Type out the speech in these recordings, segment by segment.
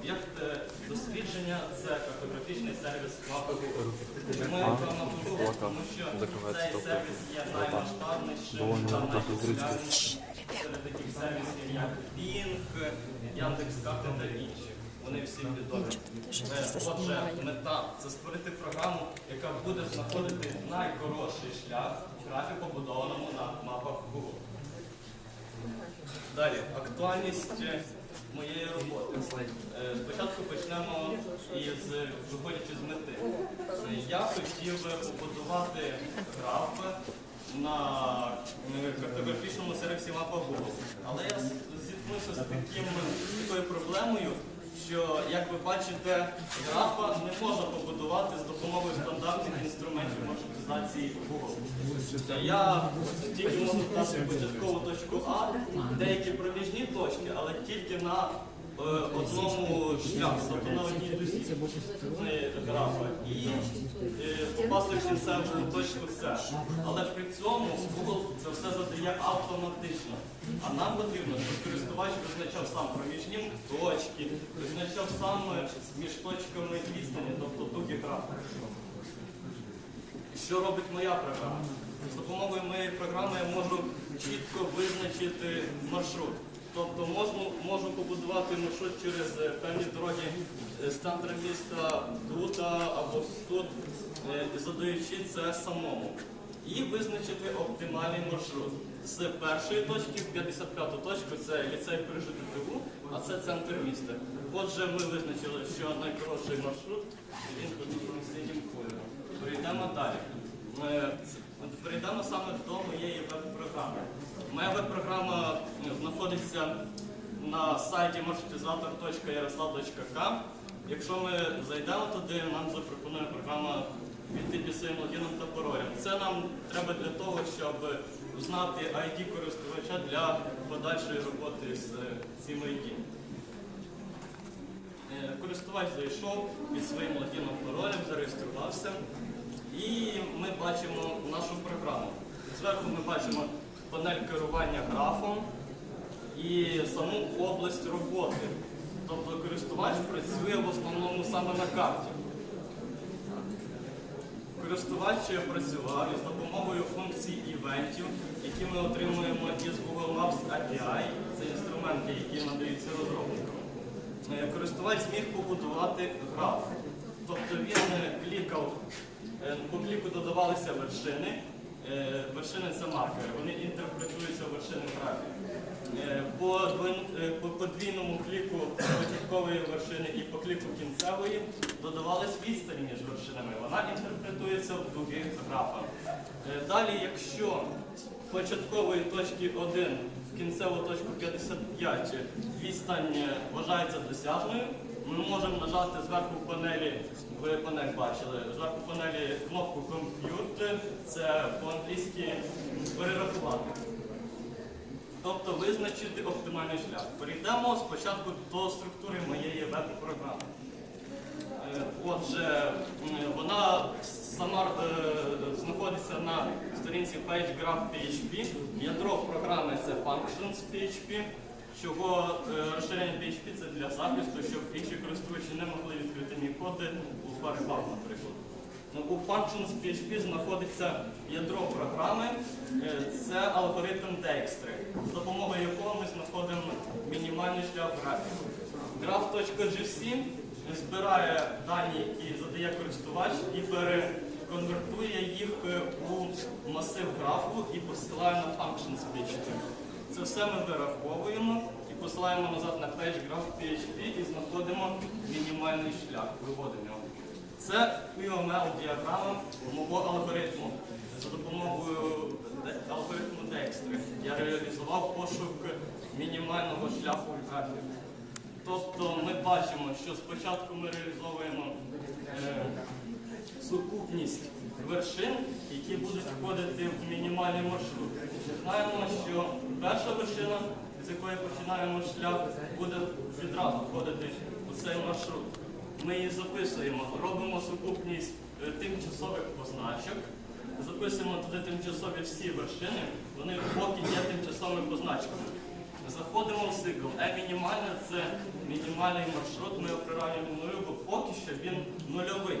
Об'єкт е, дослідження це картографічний сервіс мапи Google. Ми рекламуємо Google, тому що цей сервіс є наймасштабнішим та найпопулярнішим серед таких сервісів, як Bing, Яндекс.Карти та інші. Вони всі відомі. Е, Отже, мета це створити програму, яка буде знаходити найкоротший шлях в графі, побудованому на мапах Google. Далі, актуальність е, моєї роботи. Е, Спочатку почнемо із виходячи з мети. Е, Я хотів би побудувати граф на картографічному сервісі мапа Google. Але я зіткнувся з таким, такою проблемою, що, як ви бачите, графа не можна побудувати з допомогою стандартних інструментів маршрутизації Google. Я тільки можу дати початкову точку А, деякі проміжні точки, але тільки на одному шляху, тобто на одній дусі е, графа. І е, попасти в кінцеву точку С. Але при цьому Google це все задає автоматично. А нам потрібно, щоб користувач визначав сам проміжні точки, визначав сам між точками відстані, тобто дуги графа. Що робить моя програма? З допомогою моєї програми я можу чітко визначити маршрут. Тобто можу, можу побудувати маршрут через е, певні дороги е, з центру міста тут а, або тут, е, задаючи це самому. І визначити оптимальний маршрут. З першої точки в 55-ту точку це ліцей при ЖТТУ, а це центр міста. Отже, ми визначили, що найкоротший маршрут він синім кольором. Перейдемо далі. Ц- Перейдемо саме до моєї веб-програми. Моя веб-програма знаходиться на сайті marшрутизатор.ярослав.к. Якщо ми зайдемо туди, нам запропонує програма піти під своїм логіном та паролем. Це нам треба для того, щоб знати ID користувача для подальшої роботи з цим ID. Е, Користувач зайшов під своїм логіном паролем, зареєструвався. І ми бачимо нашу програму. Зверху ми бачимо панель керування графом і саму область роботи. Тобто користувач працює в основному саме на карті. Користувач працював із допомогою функцій івентів, які ми отримуємо із Google Maps API. Це інструменти, які надаються розробникам. Е, Користувач зміг побудувати граф. Тобто він е, клікав, е, по кліку додавалися вершини. Вершини це маркери, вони інтерпретуються вершини в графі. Е, По, е, по подвійному кліку початкової вершини і по кліку кінцевої додавались відстані між вершинами. Вона інтерпретується в дуги графа. Е, Далі, якщо з початкової точки 1 в кінцеву точку 55 відстань е, вважається досяжною, ми можемо нажати зверху панелі, ви панель бачили, зверху панелі кнопку Compute, це по-англійськи перерахувати. Тобто визначити оптимальний шлях. Перейдемо спочатку до структури моєї веб-програми. Е, Отже, вона сама е, знаходиться на сторінці PageGraph.php. Ядро програми це Functions PHP, чого е, розширення PHP це для захисту, щоб інші користувачі не могли відкрити мій коди у Firebug, наприклад. Ну, У Functions PHP знаходиться ядро програми, е, це алгоритм Dijkstra, з допомогою якого ми знаходимо мінімальний шлях графіку. Graph.gc збирає дані, які задає користувач, і переконвертує їх е, у масив графу і посилає на Functions PHP. Це все ми вираховуємо і посилаємо назад на PageGraph.php і знаходимо мінімальний шлях, виводимо його. Це UML-діаграма мого алгоритму. За допомогою алгоритму Dijkstra я реалізував пошук мінімального шляху в графіку. Тобто ми бачимо, що спочатку ми реалізовуємо е, сукупність вершин, які будуть входити в мінімальний маршрут. Знаємо, що перша вершина, з якої починаємо шлях, буде відразу входити у цей маршрут. Ми її записуємо, робимо сукупність е, тимчасових позначок, записуємо туди тимчасові всі вершини, вони поки є тимчасовими позначками. заходимо в цикл. Е мінімальне це мінімальний маршрут, ми його нулю, бо поки що він нульовий.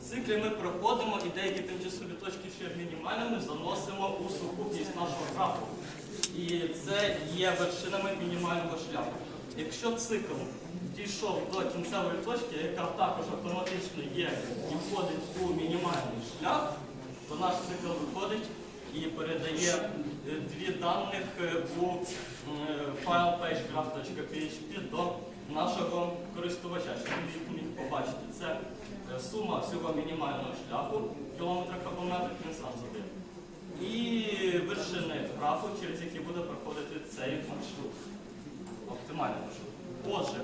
В циклі ми проходимо і деякі тимчасові точки, є мінімальними, заносимо у сукупність нашого графу. І це є вершинами мінімального шляху. Якщо цикл дійшов до кінцевої точки, яка також автоматично є і входить у мінімальний шлях, то наш цикл виходить і передає е, дві даних е, у е, файл pagegraph.php до нашого користувача, щоб він міг побачити. Це сума всього мінімального шляху кілометрах або метрах він сам задає. І вершини графу, через які буде проходити цей маршрут. Оптимальний маршрут. Отже,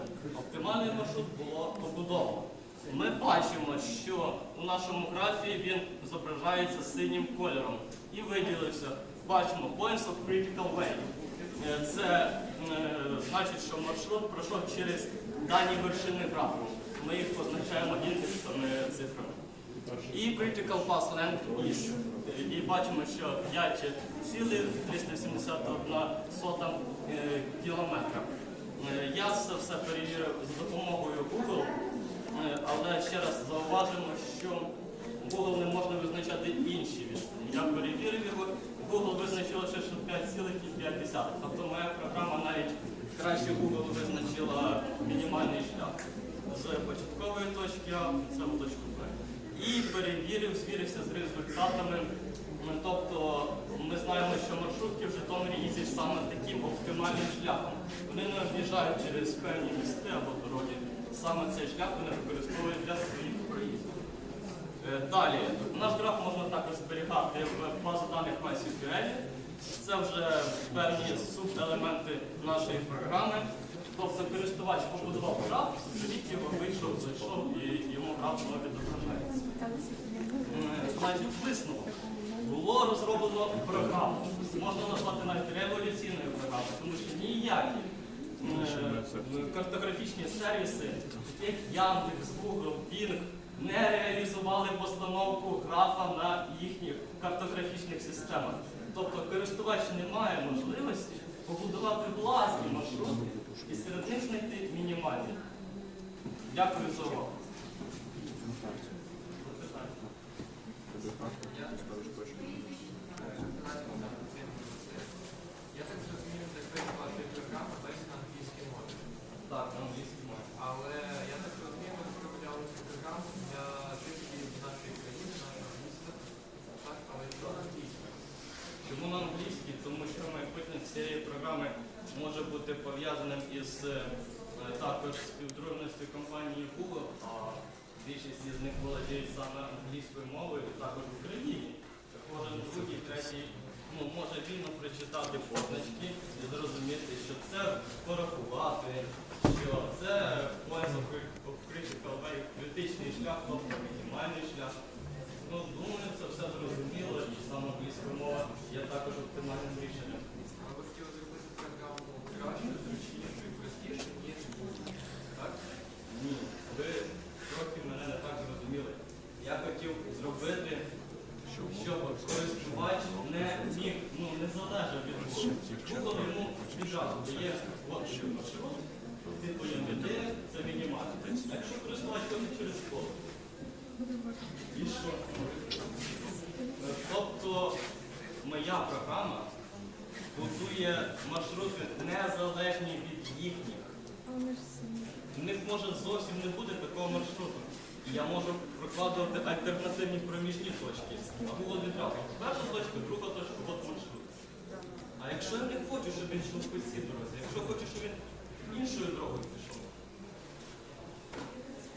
оптимальний маршрут було побудовано. Ми бачимо, що у нашому графі він зображається синім кольором і виділився. Бачимо Points of Critical Way. Е, Це е, значить, що маршрут пройшов через дані вершини графу. Ми їх позначаємо індексами цифрами. І Critical Path Length is. І бачимо, що 5,371 е, кілометра. Е, Я це все перевірив за допомогою Google, е, але ще раз зауважимо, що Google не можна визначати інші відстані. Я перевірив його, Google визначило ще що 5,5. Тобто моя програма навіть краще Google визначила мінімальний шлях з початкової точки А в точку Б. І перевірив, звірився з результатами. Ну, Тобто ми знаємо, що маршрутки в Житомирі їздять саме таким оптимальним шляхом. Вони не об'їжджають через певні місти або дороги. Саме цей шлях вони використовують для своїх проїздів. Е, Далі, наш граф можна також зберігати в базу даних MySQL. Це вже певні субелементи нашої програми. Тобто користувач побудував граф, звідки його вийшов, зайшов і йому граф відображається. Е, Значить, висновок. Було розроблено програму. Можна назвати навіть революційною програмою, тому що ніякі е, картографічні сервіси, як Яндекс, Google, Bing, не реалізували постановку графа на їхніх картографічних системах. Тобто користувач не має можливості побудувати власні маршрути і серед них знайти мінімальні. Дякую за увагу. Я так зрозумів, такий вашої програми весь англійській мові. Так, на англійській мові. Але я так розумію, ви розробляли програму для жителів нашої країни, нашого міста. Так, але що на англійській? Чому на англійській? Тому що майбутнє цієї програми може бути пов'язаним із е, також співдружністю компанії Google, більшість із них володіють саме англійською мовою, також в Україні. Кожен другий, третій ну, може вільно прочитати позначки і зрозуміти, що це порахувати, що це of critical критичний шлях, тобто мінімальний шлях. Ну, думаю, це все зрозуміло, і саме англійська мова є також оптимальним рішенням. А ви хотіли зробити програму краще, зручніше і простіше, ніж так? Ні, ви трохи мене не так зрозуміли. Я хотів зробити, щоб користувач не міг, ну, не залежав від Google. Google йому відразу дає от маршрут, типу МВД, це мінімально. Якщо користувач хоче через код, і що? Тобто моя програма будує маршрути незалежні від їхніх. В них може зовсім не бути такого маршруту. Я можу прокладувати альтернативні проміжні точки. А Google відразу. Перша точка, друга точка, от маршрут. А якщо я не хочу, щоб він йшов по цій дорозі, якщо хочу, щоб він іншою дорогою пішов.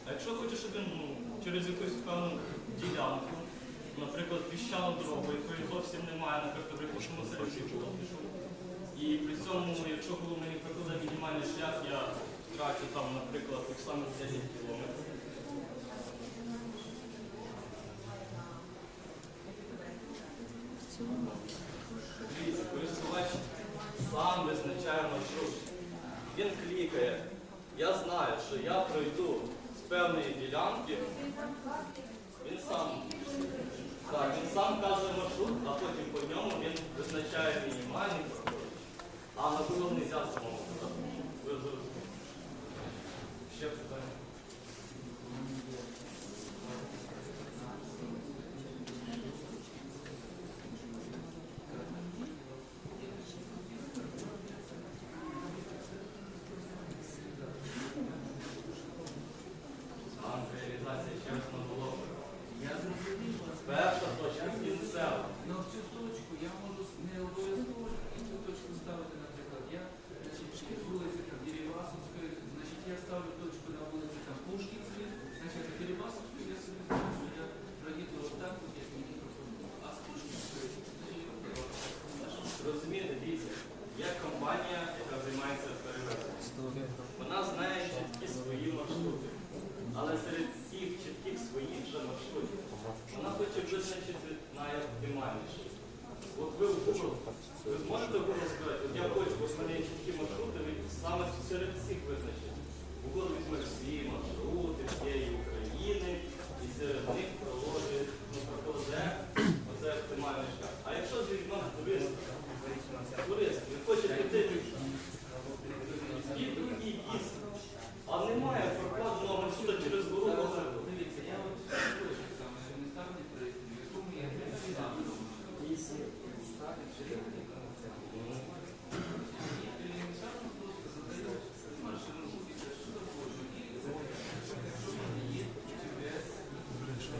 А якщо хочу, щоб він ну, через якусь певну ділянку, наприклад, піщану дорогу, якої зовсім немає на картографічному сервісі, Google пішов. І при цьому, якщо Google мені прикладе мінімальний шлях, я трачу там, наприклад, тих самих 10 кілометрів. Дивіться, користувач сам визначає маршрут. Він клікає. Я знаю, що я пройду з певної ділянки. Він сам. Так, він сам каже маршрут, а потім по ньому він визначає мінімальний проход А на не можна самому писати. Ви зрозуміли. Ще питання. Сам реалізація чесно було. Перша точка кінцева. Ну, в цю точку я можу с- не обов'язково і цю точку ставити, наприклад. Я, значить, є вулиця там Дерибасовської, значить, я ставлю точку на вулиці там Пушкінській, значить, на Дерибасовської я собі знаю, що я проїду отак, от як мені пропонують. А з Пушкінської, значить, Розумієте, дивіться, є компанія, яка займається перевезенням. Вона знає чіткі свої маршрути. Але серед всіх чітких своїх же маршрутів вона хоче визначити найоптимальніший. От ви в Google, ви зможете в сказати, я хочу, бо в мене є чіткі маршрути, ви саме серед всіх визначені. Google візьме всі маршрути всієї України і серед них проложить, ну, прокладе оце оптимальний шлях. А якщо ж візьмемо турист, турист, він хоче піти і другий біс, а немає прокладеного маршрута через гору Олегу. Дивіться, я от точку саме, що не ставлю пристрій, в якому я не ставить ширинки І елементарно просто задаю маршрут, і це що захочу, і що в мене є GPS,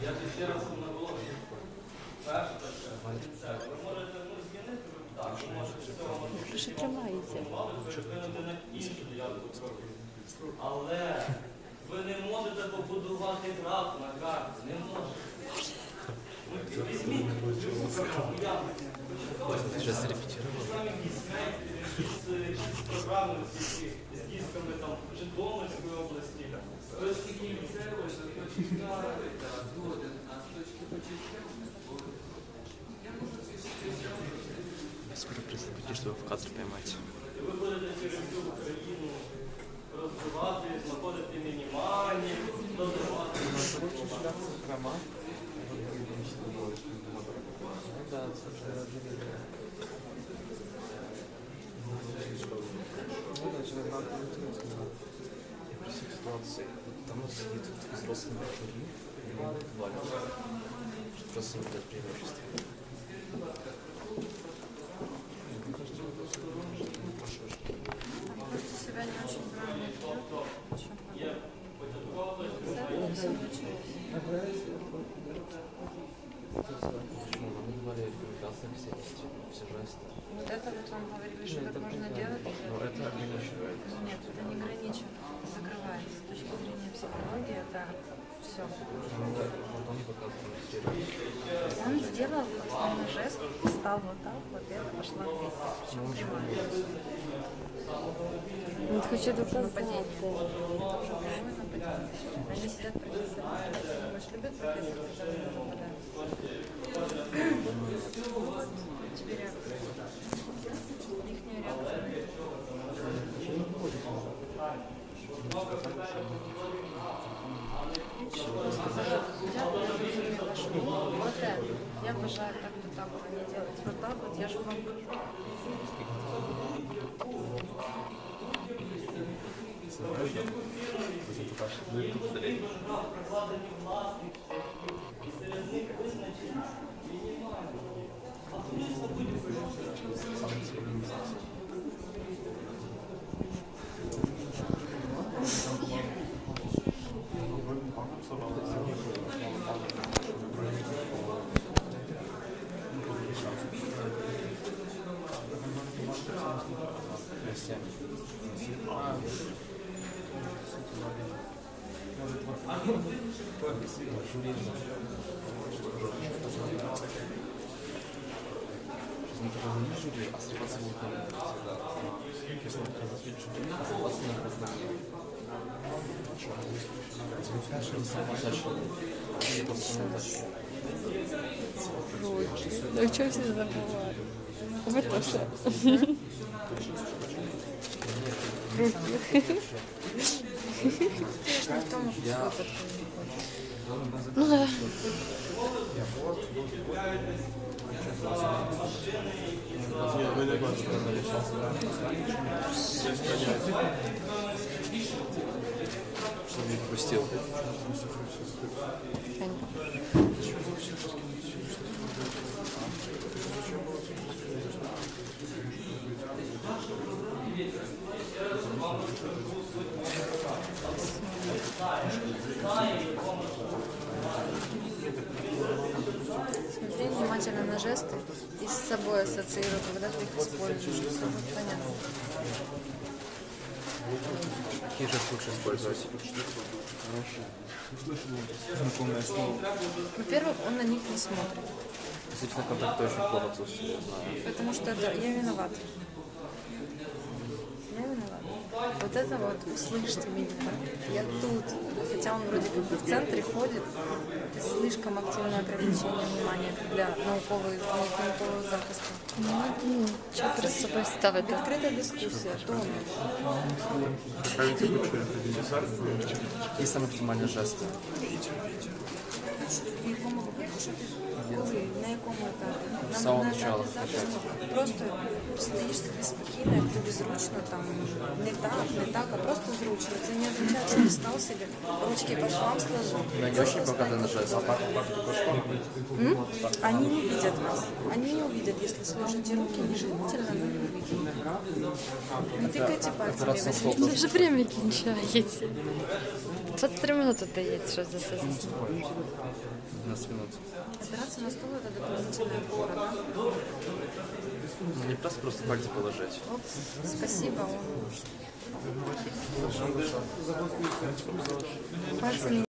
Я ж ще раз вам наголошую. Перше таке, кінцеве. Ви можете ну, змінити, так, ви можете з цього маршруту, Що який вам тримається? запропонували, перекинути на іншу ділянку дороги. Але ви не можете побудувати граф на карті, не можете. Ну, Візьміть любу програму, я Сейчас зарепетировал. самі дійснете, якісь програми з з дисками там Житомирської області. з точки кінцевої до точки карти, згоден, а з точки початкової, я можу ці всі Скоро чтобы в кадр поймать. І ви будете через всю Україну розвивати, знаходити мінімальні, додавати. ситуации. Там вот сидит взрослый. Что просто не дать. Рекомендации к сельности. Все жесты. Вот это вот вам говорили, что так можно делать. Но это ограничивает. Нет, это не граничит, закрывается. С точки зрения психологии это все. Вот он показывает теперь. Он сделал основной жест, встал вот так, вот это пошла. Причем прямая. Вот хочу доказать. Нападение. Это уже прямое нападение. Они сидят профессоры. Больше любят профессор, когда на него Я обожаю так вот так вот не делать. Вот так вот я же прокладені власник, Ну что все забывают? Вот тоже. Руки. Никто может Я- свой подходить. Ну да. Ми не бачимо Что не пропустил. Я не помню. Смотри внимательно на жесты и с собой ассоциируй, когда ты их используешь. Понятно. Какие же лучше использовать? Знакомое слово. Во-первых, он на них не смотрит. Действительно, контакт очень плохо отсутствует, я знаю. Потому что это я виноват. Я виноват. Вот это вот, услышьте меня. Я тут. Хотя он вроде как бы в центре ходит. Это слишком активное привлечение внимания для наукової, наукового захисту. Ну, що перед собою ставити? Відкрита дискусія, то Какие самые оптимальные жесты? в якому випадку, що ти коли, на якому етапі? З На- самого на начала етапі захисту просто стоїш собі спокійно, як тобі зручно, там не так, не так, а просто зручно. Це не означає, що ти став собі, ручки по швам сложил. Да, не очень показано жест. М? Они не видят вас. Они не увидят, если сложите руки нежелательно, но не увидят. Не тыкайте пальцами, раз на стол возьмите. тоже. вже время кінчається. 23 минути дається, що за все. 15 минут. Опираться на стол это дополнительная опора, да? Ну, не просто просто пальцы положить. Оп, спасибо. Пальцами